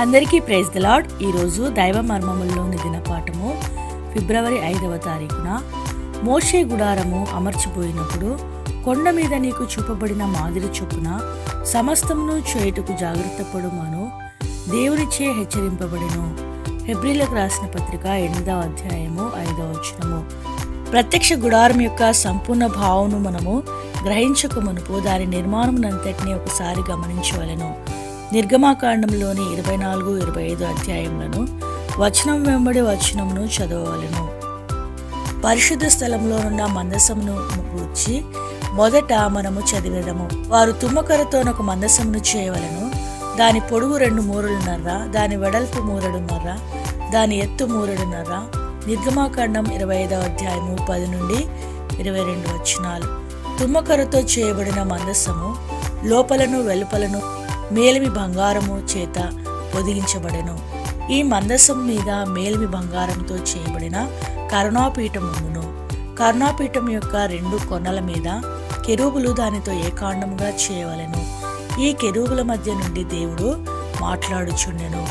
అందరికీ praise the lord ఈరోజు దైవ మర్మముల్లోని దినపాఠము ఫిబ్రవరి ఐదవ తారీఖున. మోషే గుడారము అమర్చిపోయినప్పుడు కొండ మీద నీకు చూపబడిన మాదిరి చొప్పున సమస్తమును చేయుటకు జాగ్రత్త పడుమాను. దేవునిచే హెచ్చరింపబడిను. ఫిబ్రిలకు రాసిన పత్రిక ఎనిమిదవ అధ్యాయము ఐదవ వచనము. ప్రత్యక్ష గుడారం యొక్క సంపూర్ణ భావను మనము గ్రహించక మునుపు దాని నిర్మాణమునంతటినీ ఒకసారి గమనించవలెను. నిర్గమాకాండంలోని ఇరవై నాలుగు ఇరవై ఐదు అధ్యాయములను వచనం వెంబడి వచనమును చదవవలెను. పరిశుద్ధ స్థలంలోనున్న మందసమును గూర్చి మొదట మనము చదివేదము. వారు తుమ్మకరతోనొక మందసమును చేయవలను. దాని పొడుగు రెండు మూరలున్నర దాని వెడల్పు మూరడున్నర దాని ఎత్తు మూరడున్నర నిర్గమాకాండం ఇరవై ఐదవ అధ్యాయము పది నుండి ఇరవై రెండు వచనాలు. తుమ్మకరతో చేయబడిన మందసము లోపలను వెలుపలను మేలిమి బంగారము చేత పొదిగించబడెను. ఈ మందసం మీద మేలిమి బంగారంతో చేయబడిన కరుణాపీఠం కరుణాపీఠం యొక్క రెండు కొనల మీద కెరూబులు దానితో ఏకాండముగా చేయవలెను. ఈ కెరూబుల మధ్య నుండి దేవుడు మాట్లాడుచుండెను.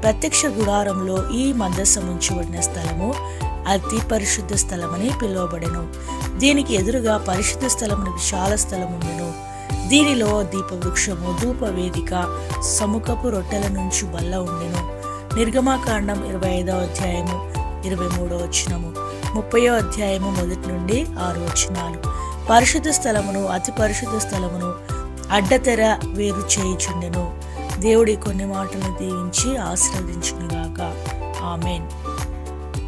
ప్రత్యక్ష గుడారంలో ఈ మందసం ఉంచబడిన స్థలము అతి పరిశుద్ధ స్థలమని పిలువబడెను. దీనికి ఎదురుగా పరిశుద్ధ స్థలమును విశాల స్థలం ఉండెను దీనిలో దీపవృక్షము ధూప వేదిక సముఖపు రొట్టెల నుంచి బల్ల ఉండెను. నిర్గమాకాండం ఇరవై ఐదవ అధ్యాయము ఇరవై మూడో వచనము ముప్పయో అధ్యాయము మొదటి నుండి ఆరు వచనాలు. పరిశుద్ధ స్థలమును అతి పరిశుద్ధ స్థలమును అడ్డతెర వేరు చేయుచుండెను. దేవుడి కొన్ని మాటలు దీవించి ఆశీర్వదించునుగాక. ఆమెన్.